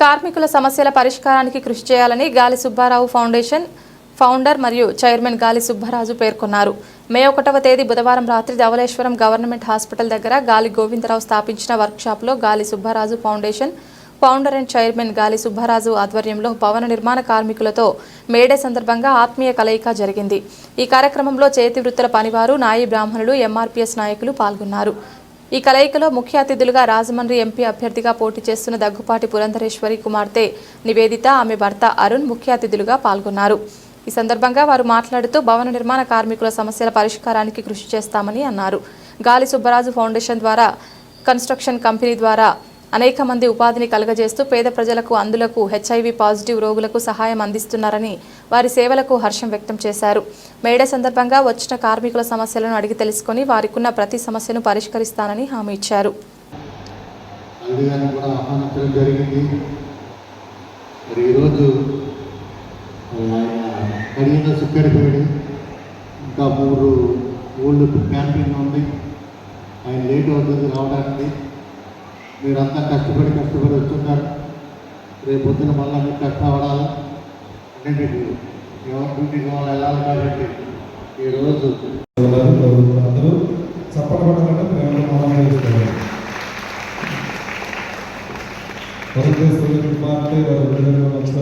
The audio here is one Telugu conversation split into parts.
కార్మికుల సమస్యల పరిష్కారానికి కృషి చేయాలని గాలి సుబ్బారావు ఫౌండేషన్ ఫౌండర్ మరియు చైర్మన్ గాలి సుబ్బరాజు పేర్కొన్నారు. మే ఒకటవ తేదీ బుధవారం రాత్రి ధవళేశ్వరం గవర్నమెంట్ హాస్పిటల్ దగ్గర గాలి గోవిందరావు స్థాపించిన వర్క్షాప్లో Gali Subbaraju foundation founder and chairman Gali Subbaraju ఆధ్వర్యంలో భవన నిర్మాణ కార్మికులతో మేడే సందర్భంగా ఆత్మీయ కలయిక జరిగింది. ఈ కార్యక్రమంలో చేతి వృత్తుల పనివారు నాయి బ్రాహ్మణులు ఎంఆర్పీఎస్ నాయకులు పాల్గొన్నారు. ఈ కలయికలో ముఖ్య అతిథులుగా రాజమండ్రి ఎంపీ అభ్యర్థిగా పోటీ చేస్తున్న దగ్గుపాటి పురంధరేశ్వరి కుమార్తె నివేదిత ఆమె భర్త అరుణ్ ముఖ్య అతిథులుగా పాల్గొన్నారు. ఈ సందర్భంగా వారు మాట్లాడుతూ భవన నిర్మాణ కార్మికుల సమస్యల పరిష్కారానికి కృషి చేస్తామని అన్నారు. గాలి సుబ్బరాజు ఫౌండేషన్ ద్వారా కన్స్ట్రక్షన్ కంపెనీ ద్వారా అనేక మంది ఉపాధిని కలుగజేస్తూ పేద ప్రజలకు అందులకు హెచ్ఐవి పాజిటివ్ రోగులకు సహాయం అందిస్తున్నారని వారి సేవలకు హర్షం వ్యక్తం చేశారు. మేడే సందర్భంగా వచ్చిన కార్మికుల సమస్యలను అడిగి తెలుసుకొని వారికున్న ప్రతి సమస్యను పరిష్కరిస్తానని హామీ ఇచ్చారు. ఇంకా మూడు ఊళ్ళు క్యాంటీన్ ఉంది. ఆయన లేట్ అవుతుంది రావడానికి మీరంతా కష్టపడి కష్టపడి వస్తున్నారు. రేపు పొద్దున మళ్ళీ మీకు కష్టపడాలి అంటే ఎవరి వెళ్ళాలి కాబట్టి ఈరోజు అందరూ చప్పట పడాలంటే ప్రేమలో వారు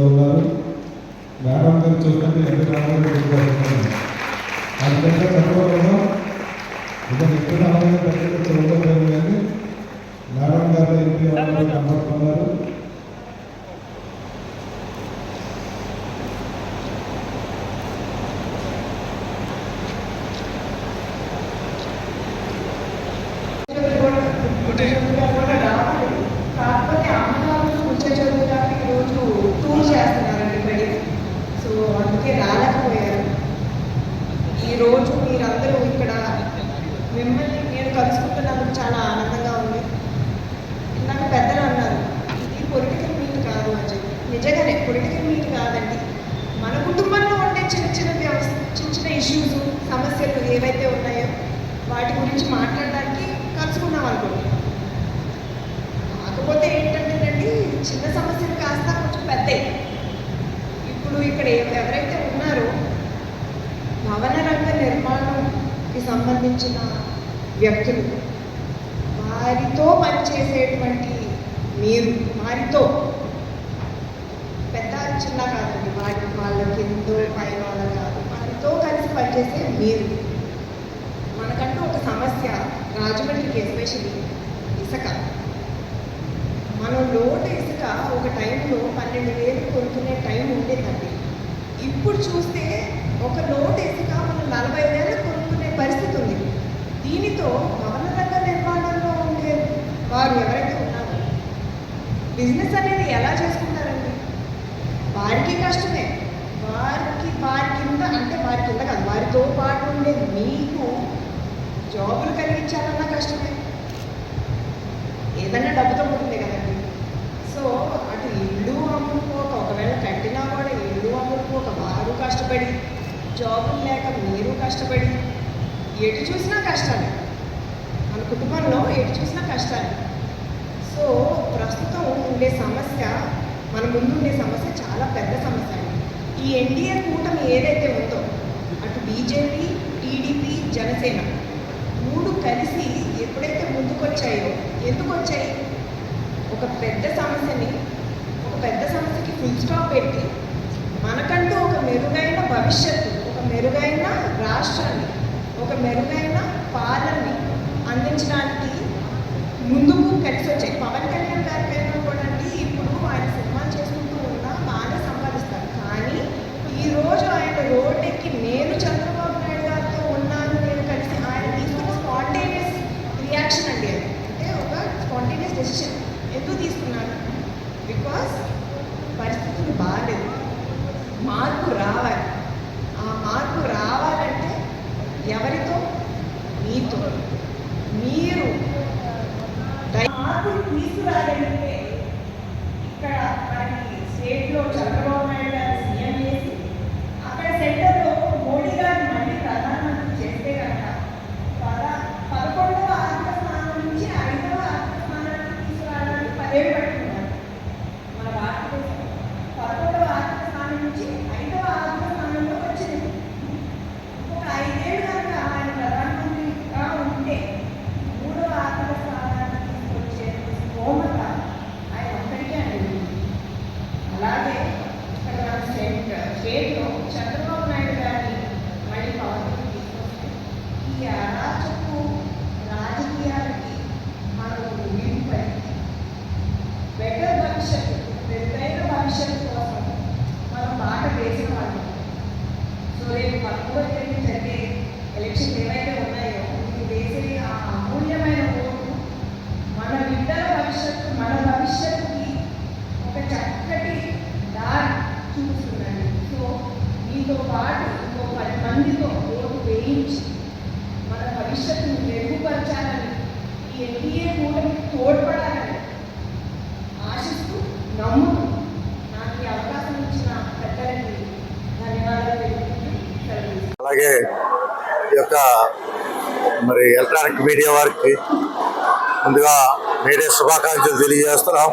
ఉన్నారు. మేడం గారు చూడండి ఎంత రావాలి అందుకంటే చెప్పడం ఇక ఎక్కడ ఆమె చూడలేదు కానీ మేడం గారు ఎంపీ అవ్వాలని కనబడుతున్నారు కాకపోతే అమ్మగారు వచ్చే చదువుతానికి ఈరోజు టూర్ చేస్తున్నారండి బడి సో అందుకే రాలేకపోయారు ఈరోజు మీరందరూ ఇక్కడ మిమ్మల్ని నేను కలుసుకుంటున్నందుకు చాలా ఆనందంగా ఉంది ఇందాక పెద్దలు అన్నారు ఇది పొలిటికల్ మీట్ కాదు అని చెప్పి నిజంగానే కాదండి. మన కుటుంబంలో ఉండే చిన్న చిన్న వ్యవస్థ చిన్న చిన్న ఇష్యూస్ సమస్యలు ఏవైతే ఉన్నాయో వాటి గురించి మాట్లాడడానికి కలుసుకున్నాం అనుకుంటున్నాం కాకపోతే ఏంటంటేనండి చిన్న సమస్యలు కాస్త కొంచెం పెద్దవి ఇప్పుడు ఇక్కడ ఎవరైతే ఉన్నారో భవన రంగ నిర్మాణంకి సంబంధించిన వ్యక్తులు వారితో పనిచేసేటువంటి మీరు వారితో చిన్న కాదండి. వాటి వాళ్ళ కిందో పైన వాళ్ళ కాదు. వారితో కలిసి పనిచేసే మీరు. మనకంటూ ఒక సమస్య రాజమండ్రికి ఎస్పెషలీ ఇసుక. మనం లోటు ఇసుక ఒక టైంలో పన్నెండు వేలు కొనుక్కునే టైం ఉండేదండి. ఇప్పుడు చూస్తే ఒక లోటు ఇసుక మనం నలభై వేలు కొనుక్కునే పరిస్థితి ఉంది. దీనితో భవన రంగ నిర్మాణంలో ఉండే వారు ఎవరైతే ఉన్నారో బిజినెస్ అనేది ఎలా చేసుకుంటారు? వారికి కష్టమే. వారికి వారి కింద అంటే వారి కింద కాదు వారితో పాటు ఉండే మీకు జాబులు కలిగించాలన్నా కష్టమే. ఏదన్నా డబ్బుతో ఉంటుంది కదండి. సో అటు ఇల్లు అమ్ముకోక ఒకవేళ కట్టినా కూడా ఇల్లు అమ్ముకోక వారు కష్టపడి జాబులు లేక మీరు కష్టపడి ఎటు చూసినా కష్టాలే. మన కుటుంబంలో ఎటు చూసినా కష్టాలే. సో ప్రస్తుతం ఉండే సమస్య మన ముందు ఉండే సమస్య చాలా పెద్ద సమస్య అండి. ఈ ఎన్డీఏ కూటమి ఏదైతే ఉందో అటు బీజేపీ టీడీపీ జనసేన మూడు కలిసి ఎప్పుడైతే ముందుకొచ్చాయో ఎందుకు వచ్చాయి ఒక పెద్ద సమస్యని ఒక పెద్ద సమస్యకి ఫుల్ స్టాప్ పెట్టి మనకంటూ ఒక మెరుగైన భవిష్యత్తు ఒక మెరుగైన రాష్ట్రాన్ని ఒక మెరుగైన పాలనని అందించడానికి ముందుకు కలిసి వచ్చాయి పవన్ కళ్యాణ్ గారికైనా కూడా అండి ఇప్పుడు ఆయన సినిమాలు చేసుకుంటూ ఉన్నా బాగానే సంపాదిస్తారు కానీ ఈ రోజు ఆయన రోడ్ ఎక్కి నేను చంద్రబాబు నాయుడు గారితో ఉన్నాను నేను కలిసి ఆయన తీసుకున్న స్పాంటేనియస్ రియాక్షన్ అండి అది అంటే ఒక స్పాంటేనియస్ డెసిషన్ ఎందుకు తీసుకున్నాను బికాస్ పరిస్థితులు బాగాలేదు మార్పు రావాలి. ఆ మార్పు రావాలంటే ఎవరితో? మీతో. మీరు. మార్పు మార్పుని తీసుకురాగలిగితే చూపిస్తుందండి సో మీతో పాటు ఇంకో పది మందితో ఓటు వేయించి మన భవిష్యత్తును మెరుగుపరచాలని ఈ ఎన్డీఏ కూటమికి తోడ్పడాలని ఆశిస్తూ నమ్ముతూ నాకు ఈ అవకాశం ఇచ్చిన పెద్దలకి ధన్యవాదాలు తెలుపుతూ సెలవు తీసుకుంటున్నాను. అలాగే ఈ యొక్క మరి ఎలక్ట్రానిక్ మీడియా వారికి ముందుగా మేడే శుభాకాంక్షలు తెలియజేస్తున్నాం.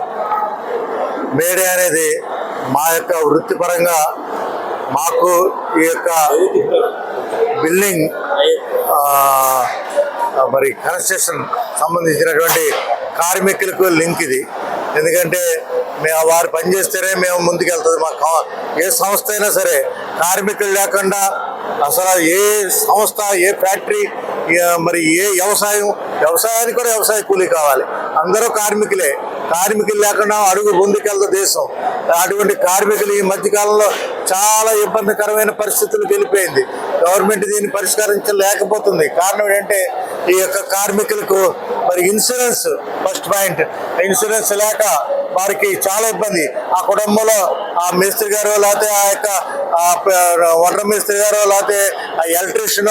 మేడే అనేది మా యొక్క వృత్తిపరంగా మాకు ఈ యొక్క బిల్డింగ్ మరి కన్స్ట్రక్షన్ సంబంధించినటువంటి కార్మికులకు లింక్ ఇది. ఎందుకంటే మేము వారు పనిచేస్తేనే మేము ముందుకెళ్తుంది మా ఏ సంస్థ అయినా సరే కార్మికులు లేకుండా అసలు ఏ సంస్థ ఏ ఫ్యాక్టరీ మరి ఏ వ్యవసాయం వ్యవసాయానికి కూడా వ్యవసాయ కూలీ కావాలి. అందరూ కార్మికులే. కార్మికులు లేకుండా అడుగు ముందుకెళ్తా దేశం. అటువంటి కార్మికులు ఈ మధ్యకాలంలో చాలా ఇబ్బందికరమైన పరిస్థితులు వెళ్ళిపోయింది గవర్నమెంట్ దీన్ని పరిష్కరించలేకపోతుంది. కారణం ఏంటంటే ఈ యొక్క కార్మికులకు మరి ఇన్సూరెన్స్ ఫస్ట్ పాయింట్. ఇన్సూరెన్స్ లేక వారికి చాలా ఇబ్బంది. ఆ కుటుంబంలో ఆ మేస్త్రి గారు లేకపోతే ఆ యొక్క వంట మేస్త్రి గారు లేకపోతే ఆ ఎలక్ట్రీషియన్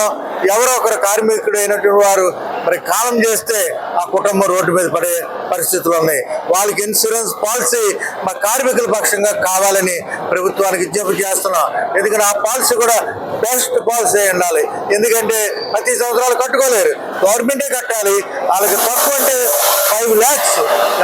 ఎవరో ఒకరు కార్మికుడు అయినటువంటి వారు మరి కాలం చేస్తే ఆ కుటుంబం రోడ్డు మీద పడే పరిస్థితులు ఉన్నాయి. వాళ్ళకి ఇన్సూరెన్స్ పాలసీ మా కార్మికుల పక్షంగా కావాలని ప్రభుత్వానికి విజ్ఞప్తి చేస్తున్నాం. ఎందుకంటే ఆ పాలసీ కూడా బెస్ట్ పాలసీ ఉండాలి. ఎందుకంటే ప్రతి సంవత్సరాలు కట్టుకోలేరు. గవర్నమెంటే కట్టాలి. వాళ్ళకి తక్కువ అంటే ఫైవ్ ల్యాక్స్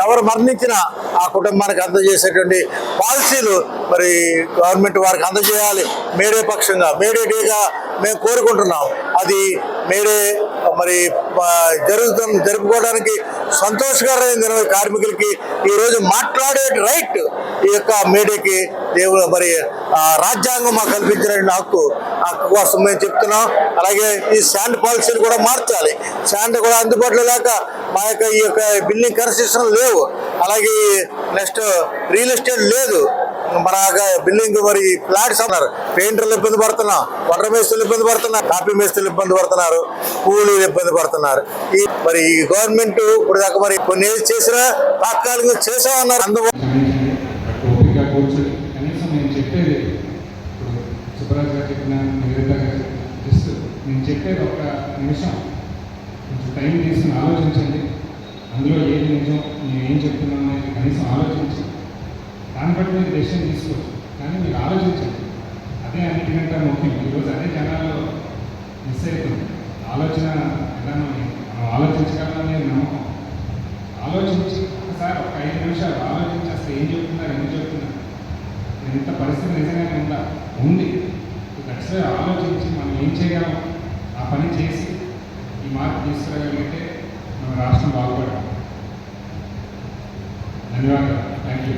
ఎవరు మరణించినా ఆ కుటుంబానికి అందజేసేటువంటి పాలసీలు మరి గవర్నమెంట్ వారికి అందజేయాలి. మేడే పక్షంగా మేడే డేగా మేము కోరుకుంటున్నాం. అది మేడే మరి ఆ, జరుగుతున్న జరుపుకోవడానికి సంతోషకరమైన దినం కార్మికులకి. ఈరోజు మాట్లాడే రైట్ ఈ యొక్క మేడేకి దేవుడు మరి రాజ్యాంగం మాకు కల్పించిన హక్కు హక్కు కోసం మేము చెప్తున్నాం. అలాగే ఈ శాండ్ పాలసీలు కూడా మార్చాలి. శాండ్ కూడా అందుబాటులో లేక మా యొక్క ఈ యొక్క బిల్డింగ్ కన్స్ట్రక్షన్ లేవు. అలాగే నెక్స్ట్ రియల్ ఎస్టేట్ లేదు. మన బిల్డింగ్ మరి ఫ్లాట్స్ అన్నారు. పెయింటర్లు ఇబ్బంది పడుతున్నాం వడ్ర మేస్తులు ఇబ్బంది పడుతున్నారు కాఫీ మేస్తులు ఇబ్బంది పడుతున్నారు కూలీలు ఇబ్బంది పడుతున్నారు. ఈ మరి ఈ గవర్నమెంట్ ఇప్పుడు దాకా మరి కొన్ని ఏది చేసినా తాత్కాలికంగా చేసామన్నారు అందువల్ల నేను చెప్పేది ఒక నిమిషం. కొంచెం టైం తీసుకుని ఆలోచించండి. అందులో ఏది నిజం నేను ఏం చెప్తున్నాను అనేది కనీసం ఆలోచించి దాన్ని బట్టి మీరు డెసిషన్ తీసుకోవచ్చు కానీ మీరు ఆలోచించండి. అదే అన్నిటికంటే ముఖ్యం. ఈరోజు అదే జనాల్లో మిస్ అవుతుంది ఆలోచన విధానం మనం ఆలోచించగలమని నమ్మకం. ఆలోచించి ఒకసారి ఒక ఐదు నిమిషాలు ఆలోచించి అసలు ఏం చెప్తున్నారు ఎందుకు చెప్తున్నారు? ఇంత పరిస్థితి నిజంగానే ఉందా? ఉంది. ఖచ్చితంగా ఆలోచించి మనం ఏం చేయగలం? ఆ పని చేసి ఈ మార్పు తీసుకురాగలిగితే మన రాష్ట్రం బాగుపడాలి ధన్యవాదాలు. Thank you